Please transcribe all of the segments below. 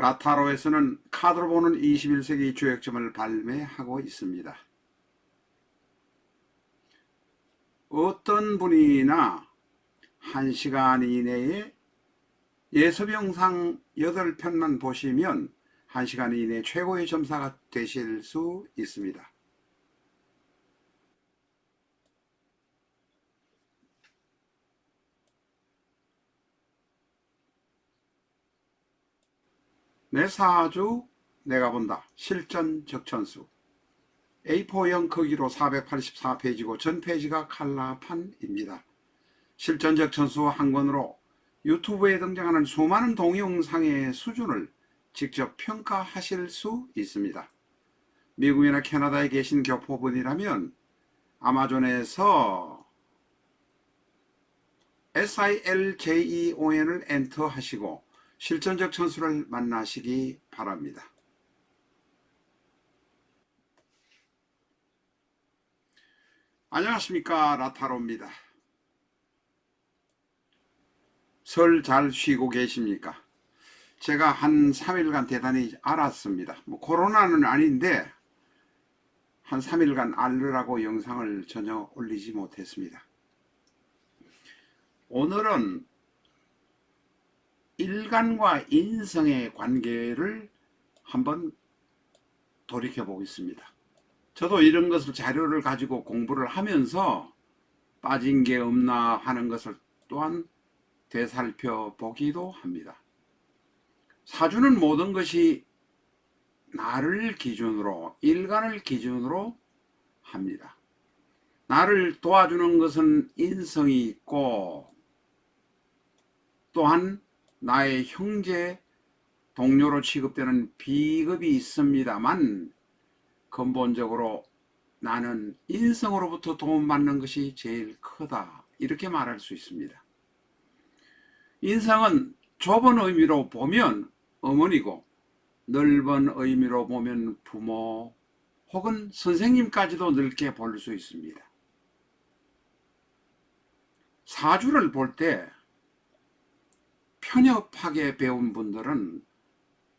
라타로에서는 카드로 보는 21세기 조약점을 발매하고 있습니다. 어떤 분이나 1시간 이내에 예습 영상 8편만 보시면 1시간 이내 최고의 점사가 되실 수 있습니다. 내 사주 내가 본다 실전 적천수 A4형 크기로 484페이지고 전 페이지가 칼라판입니다. 실전 적천수 한 권으로 유튜브에 등장하는 수많은 동영상의 수준을 직접 평가하실 수 있습니다. 미국이나 캐나다에 계신 교포분이라면 아마존에서 SILJEON을 엔터 하시고 실전적 천수를 만나시기 바랍니다. 안녕하십니까 라타로입니다. 설 잘 쉬고 계십니까? 제가 한 3일간 대단히 알았습니다. 뭐 코로나는 아닌데 한 3일간 알르라고 영상을 전혀 올리지 못했습니다. 오늘은 일간과 인성의 관계를 한번 돌이켜 보겠습니다. 저도 이런 것을 자료를 가지고 공부를 하면서 빠진 게 없나 하는 것을 또한 되살펴 보기도 합니다. 사주는 모든 것이 나를 기준으로, 일간을 기준으로 합니다. 나를 도와주는 것은 인성이 있고, 또한 나의 형제, 동료로 취급되는 비급이 있습니다만, 근본적으로 나는 인성으로부터 도움받는 것이 제일 크다. 이렇게 말할 수 있습니다. 인성은 좁은 의미로 보면 어머니고 넓은 의미로 보면 부모 혹은 선생님까지도 넓게 볼 수 있습니다. 사주를 볼때 편협하게 배운 분들은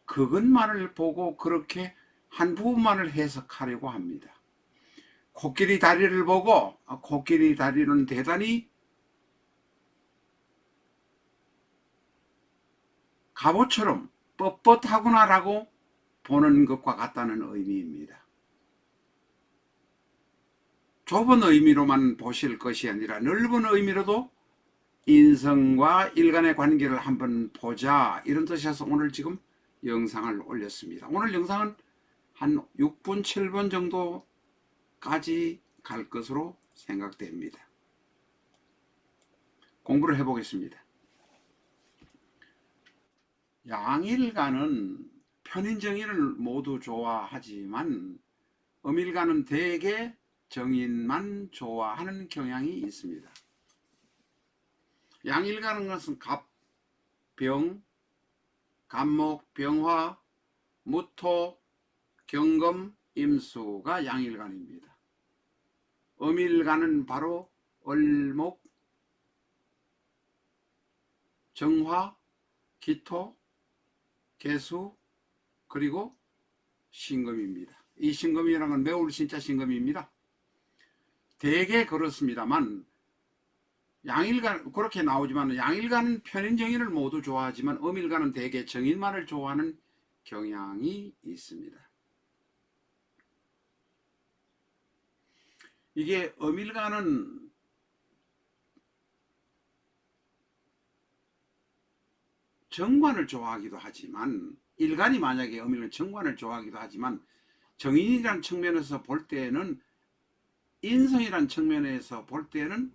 그것만을 보고 그렇게 한 부분만을 해석하려고 합니다. 코끼리 다리를 보고 아, 코끼리 다리는 대단히 갑옷처럼 뻣뻣하구나라고 보는 것과 같다는 의미입니다. 좁은 의미로만 보실 것이 아니라 넓은 의미로도 인성과 일간의 관계를 한번 보자 이런 뜻이어서 오늘 지금 영상을 올렸습니다. 오늘 영상은 한 6분 7분 정도까지 갈 것으로 생각됩니다. 공부를 해보겠습니다. 양일간은 편인정인을 모두 좋아하지만 음일간은 대개 정인만 좋아하는 경향이 있습니다. 양일간은 것은 갑, 병, 간목, 병화, 무토, 경금, 임수가 양일간입니다. 음일간은 바로 을목, 정화, 기토, 개수, 그리고 신금입니다. 이 신금이라는 건 매울 신자 신금입니다. 대개 그렇습니다만 양일간 그렇게 나오지만 양일간은 편인 정인을 모두 좋아하지만 음일간은 대개 정인만을 좋아하는 경향이 있습니다. 이게 음일간은 정관을 좋아하기도 하지만 일간이 만약에 음일간 정관을 좋아하기도 하지만 정인이라는 측면에서 볼 때는 인성이라는 측면에서 볼 때는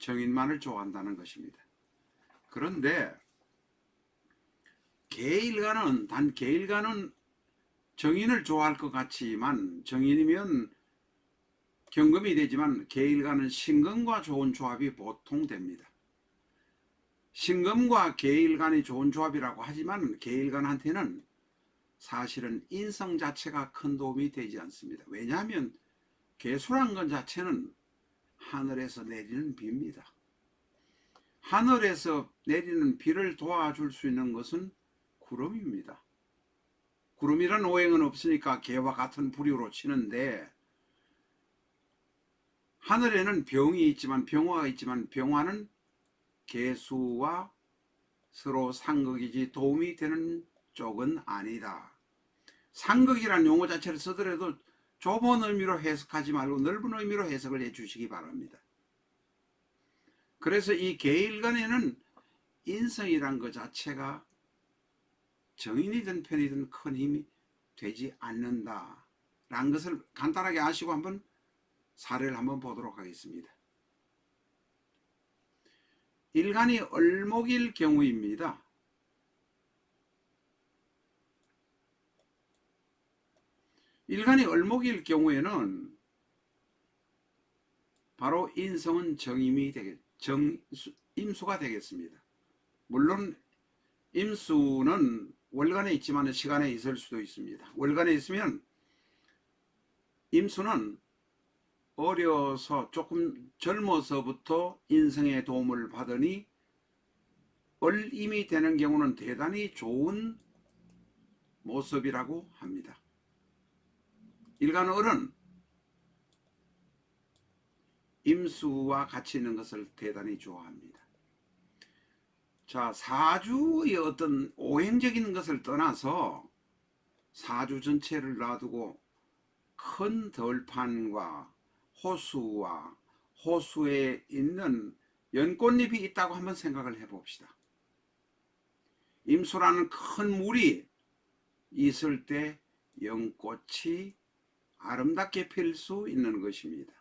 정인만을 좋아한다는 것입니다. 그런데 개일간은 단 개일간은 정인을 좋아할 것 같지만 정인이면 경금이 되지만 개일간은 신금과 좋은 조합이 보통 됩니다. 신금과 개일간이 좋은 조합이라고 하지만 개일간한테는 사실은 인성 자체가 큰 도움이 되지 않습니다. 왜냐하면 개수란 것 자체는 하늘에서 내리는 비입니다. 하늘에서 내리는 비를 도와줄 수 있는 것은 구름입니다. 구름이란 오행은 없으니까 개와 같은 부류로 치는데 하늘에는 병이 있지만 병화가 있지만 병화는 개수와 서로 상극이지 도움이 되는 쪽은 아니다. 상극이란 용어 자체를 쓰더라도 좁은 의미로 해석하지 말고 넓은 의미로 해석을 해 주시기 바랍니다. 그래서 이 계일간에는 인성이란 것 자체가 정인이든 편이든 큰 힘이 되지 않는다. 라는 것을 간단하게 아시고 한번 사례를 한번 보도록 하겠습니다. 일간이 을목일 경우입니다. 일간이 을목일 경우에는 바로 인성은 정임이 되겠, 정, 임수가 되겠습니다. 물론 임수는 월간에 있지만 시간에 있을 수도 있습니다. 월간에 있으면 임수는 어려서 조금 젊어서부터 인성의 도움을 받으니 을임이 되는 경우는 대단히 좋은 모습이라고 합니다. 일간 을은 임수와 같이 있는 것을 대단히 좋아합니다. 자, 사주의 어떤 오행적인 것을 떠나서 사주 전체를 놔두고 큰 덜판과 호수와 호수에 있는 연꽃잎이 있다고 한번 생각을 해봅시다. 임수라는 큰 물이 있을 때 연꽃이 아름답게 필 수 있는 것입니다.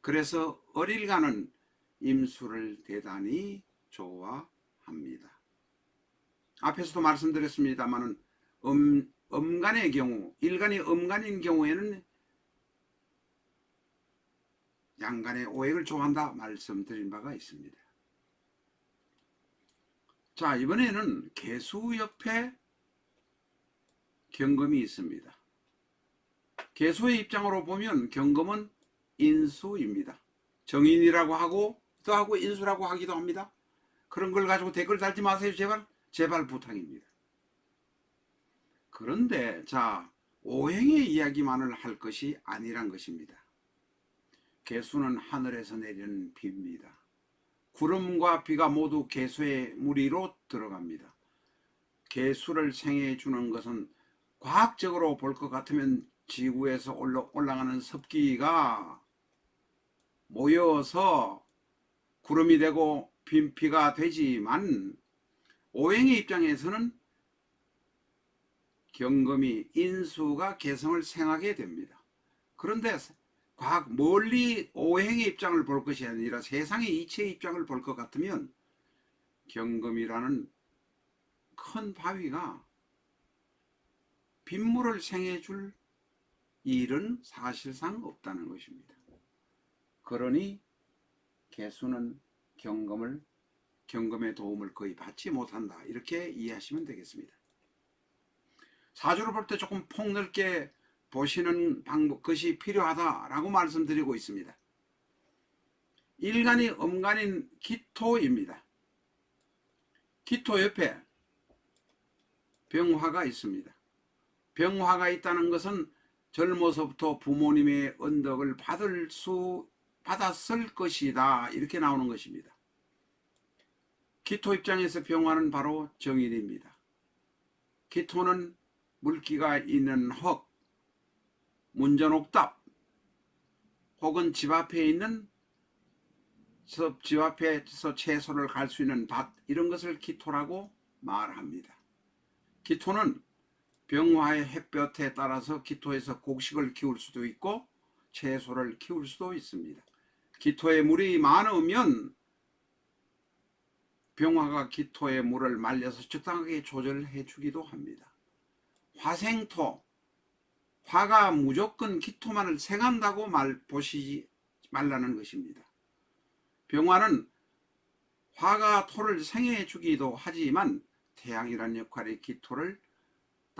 그래서 어릴간은 임수를 대단히 좋아합니다. 앞에서도 말씀드렸습니다만은 음, 음간의 경우, 일간이 음간인 경우에는 양간의 오행을 좋아한다 말씀드린 바가 있습니다. 자, 이번에는 개수 옆에 경금이 있습니다. 개수의 입장으로 보면 경금은 인수입니다. 정인이라고 하고 또 하고 인수라고 하기도 합니다. 그런 걸 가지고 댓글 달지 마세요. 제발 제발 부탁입니다. 그런데 자 오행의 이야기만을 할 것이 아니란 것입니다. 개수는 하늘에서 내리는 비입니다. 구름과 비가 모두 개수의 무리로 들어갑니다. 개수를 생해 주는 것은 과학적으로 볼 것 같으면 지구에서 올라, 올라가는 습기가 모여서 구름이 되고 빈피가 되지만 오행의 입장에서는 경금이 인수가 개성을 생하게 됩니다. 그런데 과학 멀리 오행의 입장을 볼 것이 아니라 세상의 이치의 입장을 볼 것 같으면 경금이라는 큰 바위가 빗물을 생해 줄 일은 사실상 없다는 것입니다. 그러니 개수는 경금을 경금의 도움을 거의 받지 못한다. 이렇게 이해하시면 되겠습니다. 사주를 볼 때 조금 폭넓게 보시는 방법 것이 필요하다라고 말씀드리고 있습니다. 일간이 음간인 기토입니다. 기토 옆에 병화가 있습니다. 병화가 있다는 것은 젊어서부터 부모님의 언덕을 받을 수 받았을 것이다 이렇게 나오는 것입니다. 기토 입장에서 병화는 바로 정인입니다. 기토는 물기가 있는 흙, 문전옥답 혹은 집 앞에 있는 집 앞에서 채소를 갈 수 있는 밭 이런 것을 기토라고 말합니다. 기토는 병화의 햇볕에 따라서 기토에서 곡식을 키울 수도 있고 채소를 키울 수도 있습니다. 기토에 물이 많으면 병화가 기토의 물을 말려서 적당하게 조절해 주기도 합니다. 화생토, 화가 무조건 기토만을 생한다고 말 보시지 말라는 것입니다. 병화는 화가 토를 생해 주기도 하지만 태양이란 역할의 기토를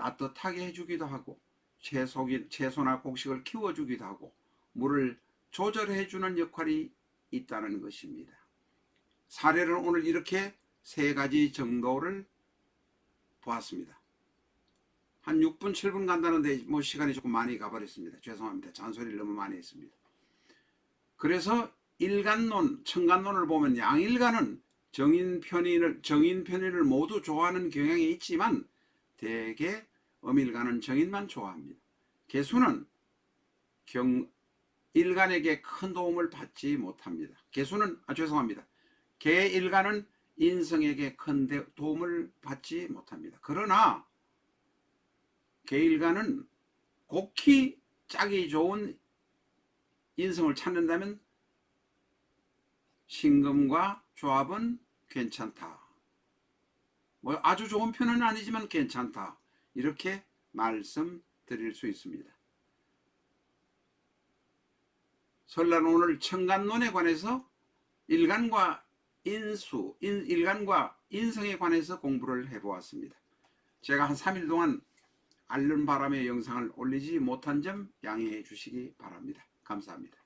따뜻하게 해주기도 하고 채소기, 채소나 곡식을 키워주기도 하고 물을 조절해주는 역할이 있다는 것입니다. 사례를 오늘 이렇게 세 가지 정도를 보았습니다. 한 6분 7분 간다는데 뭐 시간이 조금 많이 가버렸습니다. 죄송합니다. 잔소리를 너무 많이 했습니다. 그래서 일간론, 청간론을 보면 양일간은 정인 편인을 정인 편인을 모두 좋아하는 경향이 있지만 대개 엄일간은 정인만 좋아합니다. 개수는 경 일간에게 큰 도움을 받지 못합니다. 개수는 아 죄송합니다. 개일간은 인성에게 큰 대- 도움을 받지 못합니다. 그러나 개일간은 곡히 짝이 좋은 인성을 찾는다면 신금과 조합은 괜찮다. 뭐 아주 좋은 편은 아니지만 괜찮다. 이렇게 말씀드릴 수 있습니다. 설날 오늘 청간론에 관해서 일간과 인수, 인, 일간과 인성에 관해서 공부를 해보았습니다. 제가 한 3일 동안 앓는 바람에 영상을 올리지 못한 점 양해해 주시기 바랍니다. 감사합니다.